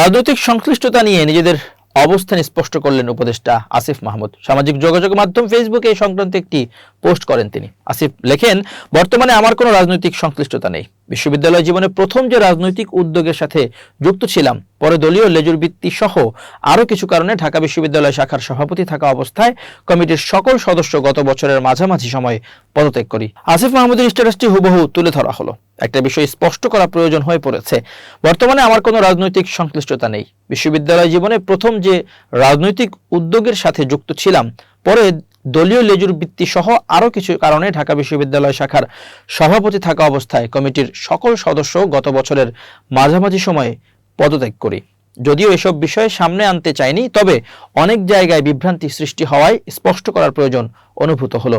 রাজনৈতিক সংশ্লিষ্টতা নিয়ে নিজেদের অবস্থান স্পষ্ট করলেন উপদেষ্টা আসিফ মাহমুদ। সামাজিক যোগাযোগ মাধ্যম ফেসবুকে এই সংক্রান্ত একটি পোস্ট করেন তিনি। আসিফ লেখেন, বর্তমানে আমার কোনো রাজনৈতিক সংশ্লিষ্টতা নেই। বিশ্ববিদ্যালয় জীবনে প্রথম যে রাজনৈতিক উদ্যোগের সাথে যুক্ত ছিলাম, পরে দলীয় লেজুর বৃত্তি সহ আরও কিছু কারণে ঢাকা বিশ্ববিদ্যালয় শাখার সভাপতি থাকা অবস্থায় কমিটির সকল সদস্য গত বছরের মাঝামাঝি সময়ে পদত্যাগ করি। আসিফ মাহমুদের স্ট্যাটাসটি হুবহু তুলে ধরা হলো। একটা বিষয় স্পষ্ট করা প্রয়োজন হয়ে পড়েছে। বর্তমানে আমার কোনো রাজনৈতিক সংশ্লিষ্টতা নেই। বিশ্ববিদ্যালয় জীবনে প্রথম যে রাজনৈতিক উদ্যোগের সাথে যুক্ত ছিলাম, পরে দলীয় লেজুর বৃত্তি সহ আরও কিছু কারণে ঢাকা বিশ্ববিদ্যালয় শাখার সভাপতি থাকা অবস্থায় কমিটির সকল সদস্য গত বছরের মাঝামাঝি সময়ে পদত্যাগ করি। যদিও এসব বিষয়ে সামনে আনতে চাইনি, তবে অনেক জায়গায় বিভ্রান্তি সৃষ্টি হওয়ায় স্পষ্ট করার প্রয়োজন অনুভূত হলো।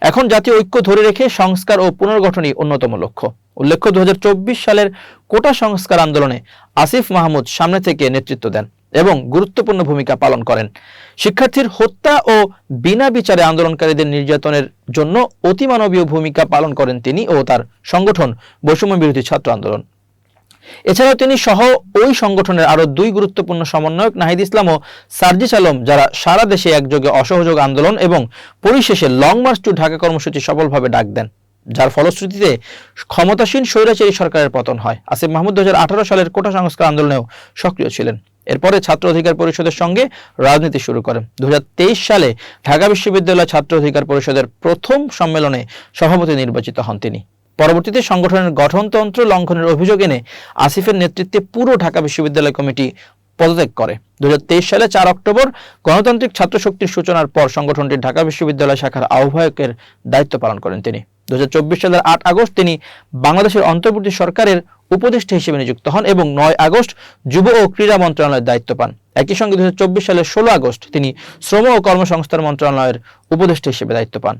এখন জাতীয় ঐক্য ধরে রেখে সংস্কার ও পুনর্গঠনই অন্যতম লক্ষ্য। উল্লেখ্য দু হাজার চব্বিশ সালের কোটা সংস্কার আন্দোলনে আসিফ মাহমুদ সামনে থেকে নেতৃত্ব দেন। এবং গুরুত্বপূর্ণ ভূমিকা পালন করেন। শিক্ষার্থীর হত্যা ও বিনা বিচারে আন্দোলনকারীদের নির্যাতনের জন্য অতিমানবীয় ভূমিকা পালন করেন তিনি ও তার সংগঠন বৈষম্য বিরোধী ছাত্র আন্দোলন। এছাড়াও তিনি সহ ওই সংগঠনের আরও দুই গুরুত্বপূর্ণ সমন্বয়ক নাহিদ ইসলাম ও সার্জিস আলম, যারা সারা দেশে একযোগে অসহযোগ আন্দোলন এবং পরিশেষে লং মার্চ টু ঢাকা কর্মসূচি সফলভাবে ডাক দেন। যার ফলশ্রুতিতে ক্ষমতাসীন স্বৈরাচারী সরকারের পতন হয়। আসিফ মাহমুদ দু হাজার আঠারো সালের কোটা সংস্কার আন্দোলনেও সক্রিয় ছিলেন। এরপরে ছাত্র অধিকার পরিষদের সঙ্গে রাজনীতি শুরু করেন। দু সালে ঢাকা বিশ্ববিদ্যালয় ছাত্র অধিকার পরিষদের প্রথম সম্মেলনে সভাপতি নির্বাচিত হন তিনি। পরবর্তীতে সংগঠনের গঠনতন্ত্র লঙ্ঘনের অভিযোগ এনে আসিফের নেতৃত্বে পুরো ঢাকা বিশ্ববিদ্যালয় কমিটি পদত্যাগ করে। দুই হাজার তেইশ সালে চার অক্টোবর গণতান্ত্রিক ছাত্র শক্তির সূচনার পর সংগঠনটি ঢাকা বিশ্ববিদ্যালয় শাখার আহ্বায়কের দায়িত্ব পালন করেন তিনি। দু হাজার চব্বিশ সালের আট আগস্ট তিনি বাংলাদেশের অন্তর্বর্তী সরকারের উপদেষ্টা হিসেবে নিযুক্ত হন এবং নয় আগস্ট যুব ও ক্রীড়া মন্ত্রণালয়ের দায়িত্ব পান। একই সঙ্গে দুই হাজার চব্বিশ সালের ষোলো আগস্ট তিনি শ্রম ও কর্মসংস্থান মন্ত্রণালয়ের উপদেষ্টা হিসেবে দায়িত্ব পান।